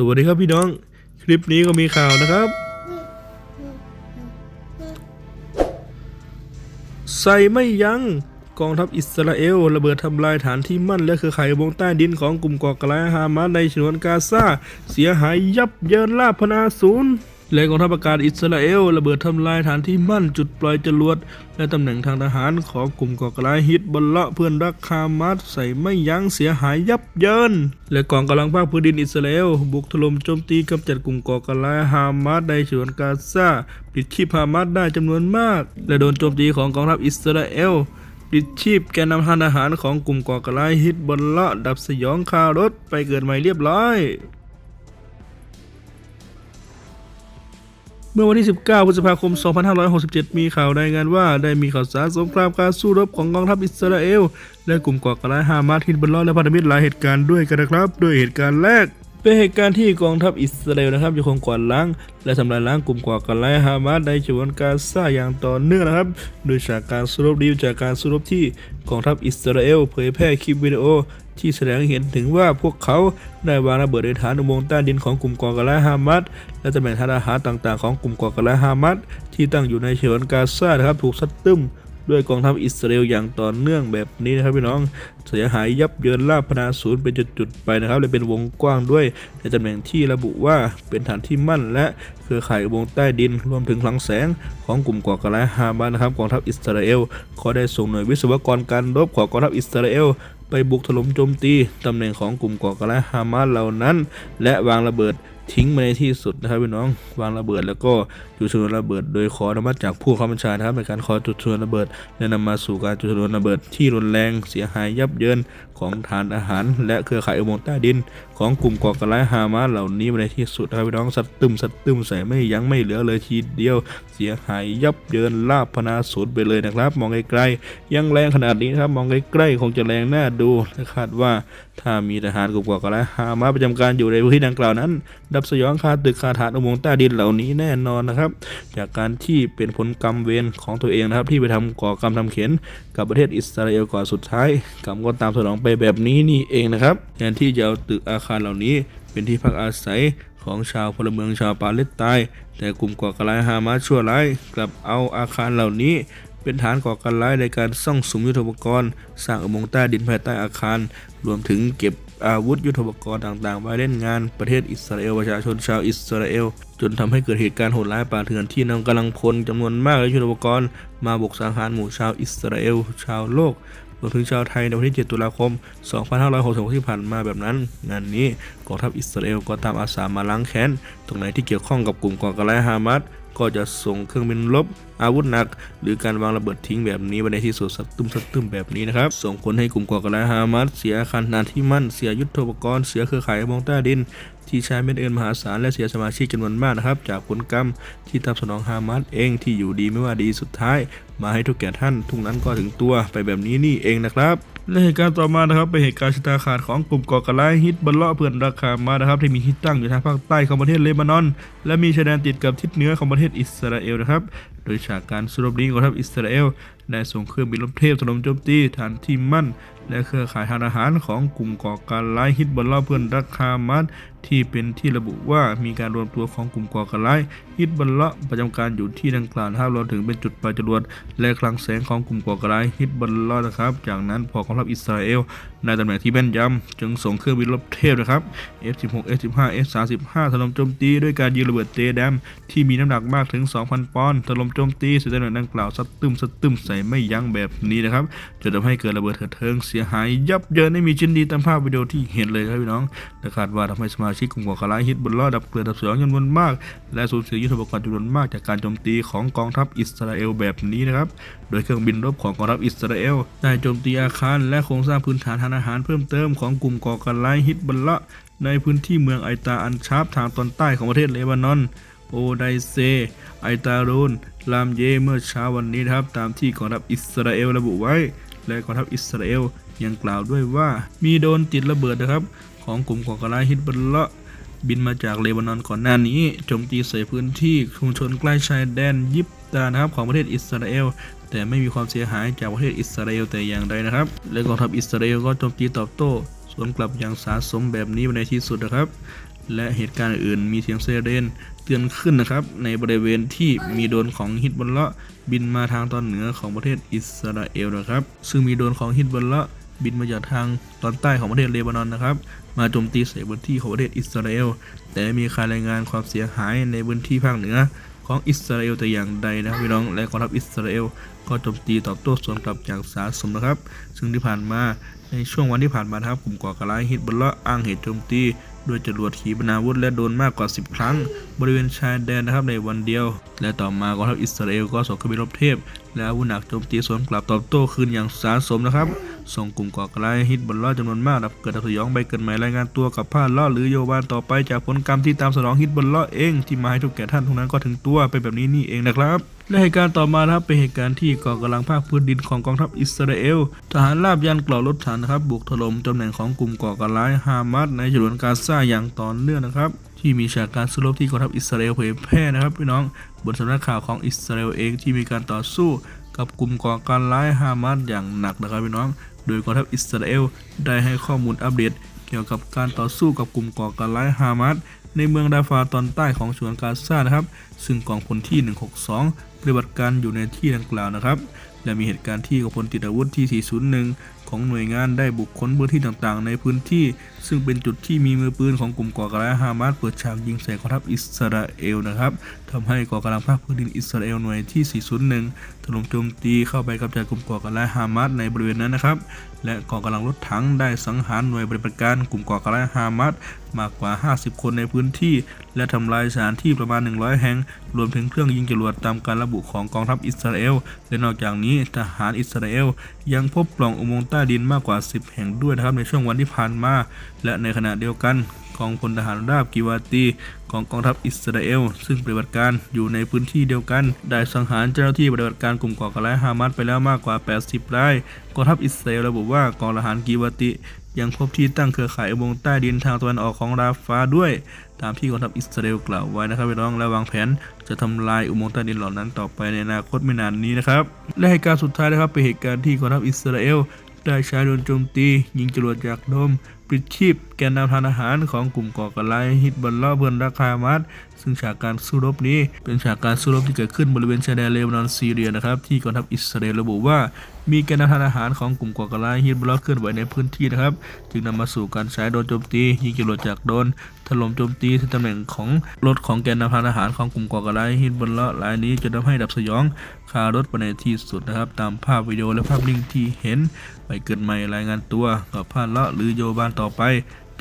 สวัสดีครับพี่น้อง คลิปนี้ก็มีข่าวนะครับ ใส่ไม่ยัง้งกองทัพอิสราเอล ระเบิดทำลายฐานที่มั่น และเครือข่ายวงใต้ดินของกลุ่มก่อการร้ายฮามาสในฉนวนกาซาเสียหายยับเยินลาพนาศูนย์ และกองทัพอากาศอิสราเอลระเบิดทำลายฐานที่มั่นจุดปล่อยจรวด และตำแหน่งทางทหารของกลุ่มก่อการร้ายฮิตบอลเลาะเพื่อนรักฮามาสใส่ไม่ยั้งเสียหายยับเยิน และกองกำลังภาคพื้นดินอิสราเอลบุกถล่มโจมตีกำจัดกลุ่มก่อการร้ายฮามาสในฉนวนกาซาปิดชีพฮามาสได้จำนวนมาก และโดนโจมตีของกองทัพอิสราเอลปิดชีพแกนนำทานอาหารของกลุ่มก่อการร้ายฮิตบอลเลาะดับสยองคารถไปเกิดใหม่เรียบร้อย เมื่อวันที่ 19 พฤษภาคม 2567 มีข่าวรายงานว่าได้มีข่าวสารสงครามการสู้รบของกองทัพอิสราเอล และกลุ่มก่อการร้ายฮามาสฮิตบอลลาะและพันธมิตรหลายเหตุการณ์ด้วยกันนะครับ โดยเหตุการณ์แรกเป็นเหตุการณ์ที่กองทัพอิสราเอลนะครับยังคงกวาดล้าง และทำลายล้างกลุ่มก่อการร้ายฮามาสในฉนวนกาซาอย่างต่อเนื่องนะครับ โดยจากการสู้รบดีจากการสู้รบที่กองทัพอิสราเอลเผยแพร่คลิปวิดีโอ ที่แสดงให้เห็นถึงว่าพวกเขาได้วางระเบิดในฐานอุโมงค์ใต้ดินของกลุ่มก่อการร้ายฮามาสและตำแหน่งทางอาหารต่างๆ ของกลุ่มก่อการร้ายฮามาสที่ตั้งอยู่ในเฉลนกาซาครับถูกซัดตึ้ม ด้วยกองทัพอิสราเอลอย่างต่อเนื่องแบบนี้นะครับพี่น้องเสียหายยับเยินลาบพนาศูนย์เป็นจุดๆไปนะครับและเป็นวงกว้างด้วยในตำแหน่งที่ระบุว่าเป็นฐานที่มั่นและเครือข่ายวงใต้ดินรวมถึงคลังแสงของกลุ่มก่อการร้ายฮามาสนะครับกองทัพอิสราเอลก็ได้ส่งหน่วยวิศวกรการรบของกองทัพอิสราเอลไปบุกถล่มโจมตีตำแหน่งของกลุ่มก่อการร้ายฮามาสเหล่านั้น และวางระเบิด ทิ้งมาในที่สุดนะครับพี่น้องวางระเบิดแล้วก็จุดชนวนระเบิด โดยขออนุมัติจากผู้ข้าบัญชานะครับในการขอจุดชนวนระเบิดและนำมาสู่การจุดชนวนระเบิด ที่รุนแรงเสียหายยับเยินของฐานอาหาร และเครือข่ายอุโมงค์ใต้ดิน ของกลุ่มก่อการร้ายฮามาสเหล่านี้มาในที่สุดนะครับพี่น้องสัตว์ตึมสัตว์ตึมใส่ไม่ยั้งไม่เหลือเลยทีเดียวเสียหายยับเยินลาบพนาสูญไปเลยนะครับ มองไกลๆยังแรงขนาดนี้นะครับมองใกล้ๆคงจะแรงน่าดูและคาดว่า ถ้ามีทหารกลุ่มก่อการร้ายฮามาสประจำการอยู่ในพื้นที่ดังกล่าวนั้นดับสยองคาตึกคาฐานอุโมงค์ใต้ดินเหล่านี้แน่นอนนะครับ จากการที่เป็นผลกรรมเวรของตัวเองนะครับ ที่ไปทำก่อกรรมทำเข็นกับประเทศอิสราเอลก่อนสุดท้ายกรรมก็ตามสนองไปแบบนี้นี่เองนะครับแทนที่จะเอาตึกอาคารเหล่านี้ เป็นที่พักอาศัยของชาวพลเมืองชาวปาเลสไตน์แต่กลุ่มก่อการร้ายฮามาสชั่วร้ายกลับเอาอาคารเหล่านี้ เป็นฐานก่อการร้ายในการซ่องสุมยุทโธปกรณ์ สร้างอุโมงค์ใต้ดินภายใต้อาคาร รวมถึงเก็บอาวุธยุทโธปกรณ์ต่างๆไว้เล่นงานประเทศอิสราเอลประชาชนชาวอิสราเอล จนทำให้เกิดเหตุการณ์โหดร้ายป่าเถื่อนที่นำกำลังพลจำนวนมากและยุทโธปกรณ์มาบุกสังหารหมู่ชาวอิสราเอล ชาวโลกรวมถึงชาวไทยในวันที่ 7 ตุลาคม 2566 ที่ผ่านมาแบบนั้น งานนี้กองทัพอิสราเอลก็ตามอาสามาล้างแค้น ตรงไหนที่เกี่ยวข้องกับกลุ่มก่อการร้ายฮามาส ก็จะส่งเครื่องบินรบอาวุธหนัก หรือการวางระเบิดทิ้งแบบนี้ไปในที่สุดสักตุ้มสักตุ้มแบบนี้นะครับ ส่งผลให้กลุ่มก่อการร้ายฮามาสเสียอาคารนานที่มั่นเสียยุทโธปกรณ์เสียเครือข่ายมองใต้ดิน ที่ใช้เม็ดเงินมหาศาลและเสียสมาชิกจำนวนมากนะครับ จากผลกรรมที่ตามสนองฮามาสเองที่อยู่ดีไม่ว่าดีสุดท้าย มาให้ทุกแก่ท่านทุกนั้นก็ถึงตัวไปแบบนี้นี่เองนะครับและเหตุการณ์ต่อมานะครับเป็นเหตุการณ์ชะตาขาดของกลุ่มก่อการร้ายฮิตบอลเลาะเพื่อนราคามานะครับที่มีที่ตั้งอยู่ทางภาคใต้ของประเทศเลบานอน และมีชายแดนติดกับทิศเหนือของประเทศอิสราเอลนะครับ โดยฉากการสรุปนี้ของทัพอิสราเอลได้ส่งเครื่องบินลบเทพถล่มโจมตีฐานที่มั่น และเครือข่ายทางอาหารของกลุ่มก่อการร้ายฮิตบอลลาะเพื่อนรักคามัสที่เป็นที่ระบุว่ามีการรวมตัวของกลุ่มก่อการร้ายฮิตบอลลาะประจำการอยู่ที่ดังกล่าวนะครับรวมถึงเป็นจุดปล่อยจรวดและคลังแสงของกลุ่มก่อการร้ายฮิตบอลลาะนะครับ จากนั้นพอกองทัพอิสราเอลในตำแหน่งที่แม่นยำจึงส่งเครื่องบินรบเทพนะครับ F16 F15 F35 ถล่มโจมตีด้วยการยิงระเบิดเตแดมที่มีน้ำหนักมากถึง 2,000 ปอนด์ถล่มโจมตีสู่ตำแหน่งดังกล่าวสัดตึมสัดตึมใส่ไม่ยั้งแบบนี้นะครับจนทำให้เกิดระเบิดเถิดเทิงเสียหายยับเยินไม่มีชิ้นดีตามภาพวิดีโอที่เห็นเลยครับพี่น้องและคาดว่าทำให้สมาชิกกลุ่มก่อการร้ายฮิตบนล้อดับเกลือดับสยองจำนวนมาก และสูญเสียยุทธปกรณ์จำนวนมากจากการโจมตีของกองทัพอิสราเอลแบบนี้นะครับโดยเครื่องบินรบของกองทัพอิสราเอลได้โจมตีอาคารและโครงสร้างพื้นฐานทางอาหารเพิ่มเติมของกลุ่มก่อการร้ายฮิตบลละในพื้นที่เมืองไอตาอันชาบทางตอนใต้ของประเทศเลบานอนโอไดเซ ไอตารูน ลามเยเมื่อเช้าวันนี้นะครับ ตามที่กองทัพอิสราเอลระบุไว้ และกองทัพอิสราเอล ยังกล่าวด้วยว่ามีโดนติดระเบิดนะครับ ของกลุ่มก่อการร้ายฮิตบลละบินมาจากเลบานอนก่อนหน้านี้โจมตีใส่พื้นที่ชุมชนใกล้ชายแดนยิบตานะครับของประเทศอิสราเอล แต่ไม่มีความเสียหายจากประเทศอิสราเอลแต่อย่างใดนะครับ และกองทัพอิสราเอลก็โจมตีตอบโต้สวนกลับอย่างสาสมแบบนี้ในที่สุดนะครับ และเหตุการณ์อื่นมีเสียงไซเรนเตือนขึ้นนะครับ ในบริเวณที่มีโดนของฮิตบอลเลาะบินมาทางตอนเหนือของประเทศอิสราเอลนะครับ ซึ่งมีโดนของฮิตบอลเลาะ บินมาจากทางตอนใต้ของประเทศเลบานอนนะครับ มาโจมตีใส่พื้นที่ของประเทศอิสราเอล แต่มีการรายงานความเสียหายในพื้นที่ภาคเหนือของอิสราเอลแต่อย่างใดนะครับพี่น้องและกองทัพอิสราเอลก็โจมตีตอบโต้สวนกลับอย่างสาสมนะครับ ซึ่งที่ผ่านมาในช่วงวันที่ผ่านมานะครับกลุ่มก่อการร้ายฮิตบลละอ้างเหตุโจมตีด้วยจรวดขีปนาวุธและโดนมากกว่า 10 ครั้ง บริเวณชายแดนนะครับในวันเดียว และต่อมากองทัพอิสราเอลก็ส่งเครื่องบินรบเทพ และอาวุธหนักโจมตีสวนกลับตอบโต้คืนอย่างสาสมนะครับ ส่งกลุ่มก่อการร้ายฮิตบอลเลาะจำนวนมากนับเกิดอักสยองใบเกิดใหม่รายงานตัวกับพลาลาะหรือโยบานต่อไปจากผลกรรมที่ตามสนองฮิตบอลเลาะเองที่มาให้ทุกแก่ท่านทุกนั้นก็ถึงตัวเป็นแบบนี้นี่เองนะครับและเหตุการณ์ต่อมานะครับเป็นเหตุการณ์ที่กองกำลังภาคพื้นดินของกองทัพอิสราเอล ทหารราบยันกล่าวรถถังนะครับบุกถล่มตำแหน่งของกลุ่มก่อการร้ายฮามาสในฉนวนกาซาอย่างต่อเนื่องนะครับที่มีฉากการสู้รบที่กองทัพอิสราเอลเผยแพร่นะครับพี่น้องบนสำนักข่าวของอิสราเอลเองที่มีการต่อสู้กับกลุ่มก่อการร้ายฮามาสอย่างหนักนะครับพี่น้อง โดยกองทัพอิสราเอลได้ให้ข้อมูลอัปเดต เกี่ยวกับการต่อสู้กับกลุ่มก่อการร้ายฮามาสในเมืองดาฟาตอนใต้ของฉนวนกาซานะครับ ซึ่งกองพลที่ 162 ปฏิบัติการอยู่ในที่ดังกล่าวนะครับ และมีเหตุการณ์ที่กองพลติดอาวุธที่ 401 ของหน่วยงานได้บุกค้นพื้นที่ต่างๆ ในพื้นที่ ซึ่งเป็นจุดที่มีมือปืนของกลุ่มก่อการร้ายฮามาสเปิดฉากยิงใส่กองทัพอิสราเอลนะครับทำให้ก่อการร้ายภาคพื้นดินอิสราเอลหน่วยที่ 401 ถล่มโจมตีเข้าไปกำจัดกลุ่มก่อการร้ายฮามาสในบริเวณนั้นนะครับ และกองกำลังรถถังได้สังหารหน่วยปฏิบัติการกลุ่มก่อการร้ายฮามาสมากกว่า 50 คนในพื้นที่ และทำลายสถานที่ประมาณ 100 แห่ง รวมถึงเครื่องยิงจรวดตามการระบุของกองทัพอิสราเอล และนอกจากนี้ทหารอิสราเอล ยังพบปล่องอุโมงค์ใต้ดินมากกว่า 10 แห่งด้วยนะครับในช่วงวันที่ผ่านมา และในขณะเดียวกันกองพลทหารราบกิวาตีของกองทัพอิสราเอล ซึ่งปฏิบัติการอยู่ในพื้นที่เดียวกัน ได้สังหารเจ้าหน้าที่ปฏิบัติการกลุ่มก่อการร้ายฮามาสไปแล้วมากกว่า 80รายกองทัพอิสราเอลระบุว่ากองทหารกิวาติ ยังพบที่ตั้งเครือข่ายอุโมงค์ใต้ดินทางตะวันออกของราฟาด้วย ตามที่กองทัพอิสราเอลกล่าวไว้นะครับพี่น้องและวางแผนจะทำลายอุโมงค์ใต้ดินเหล่านั้นต่อไปในอนาคตไม่นานนี้นะครับ และเหตุการณ์สุดท้ายนะครับเป็นเหตุการณ์ที่กองทัพอิสราเอลได้ใช้โดรนโจมตี ยิงจรวดจากโดมปิดชีพ แกนนำทานอาหารของกลุ่มก่อการร้ายฮิตบอลล่าเพื่อนรักฮามาสซึ่งฉากการสู้รบนี้เป็นฉากการสู้รบที่เกิดขึ้นบริเวณชายแดนเลบานอนซีเรียนะครับที่กองทัพอิสราเอลระบุว่า มีแกนนำทานอาหารของกลุ่มก่อการร้ายฮิตบอลล่าเคลื่อนไหวในพื้นที่นะครับ จึงนำมาสู่การใช้โดนโจมตียิงจรวดจากโดนถล่มโจมตีที่ตำแหน่งของรถของแกนนำทานอาหารของกลุ่มก่อการร้ายฮิตบอลล่ารายนี้จนทำให้ดับสยองคารถไปในที่สุดนะครับ ตามภาพวิดีโอและภาพนิ่งที่เห็นไปเกิดใหม่รายงานตัวกับพลาดละหรือโยบานต่อไป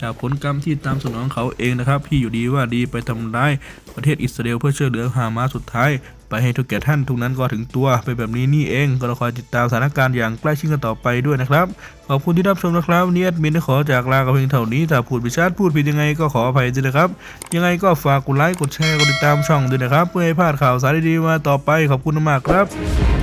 จากผลกรรมที่ตามสนองเขาเองนะครับที่อยู่ดีว่าดีไปทำร้ายประเทศอิสราเอลเพื่อช่วยเหลือฮามาสสุดท้ายไปให้ทุกแก่ท่านทุกนั้นก็ถึงตัวไปแบบนี้นี่เองก็ต้อคอยติดตามสถานการณ์อย่างใกล้ชิดกันต่อไปด้วยนะครับ ขอบคุณที่รับชมนะครับวันนี้แอดมินได้ขอจากลากับเพียงเท่านี้ถ้าพูดผิดชาติพูดผิดยังไงก็ขออภัยด้วยนะครับ ยังไงก็ฝากกดไลค์กดแชร์กดติดตามช่องด้วยนะครับ เพื่อให้พลาดข่าวสารดีๆมาต่อไปขอบคุณมากครับ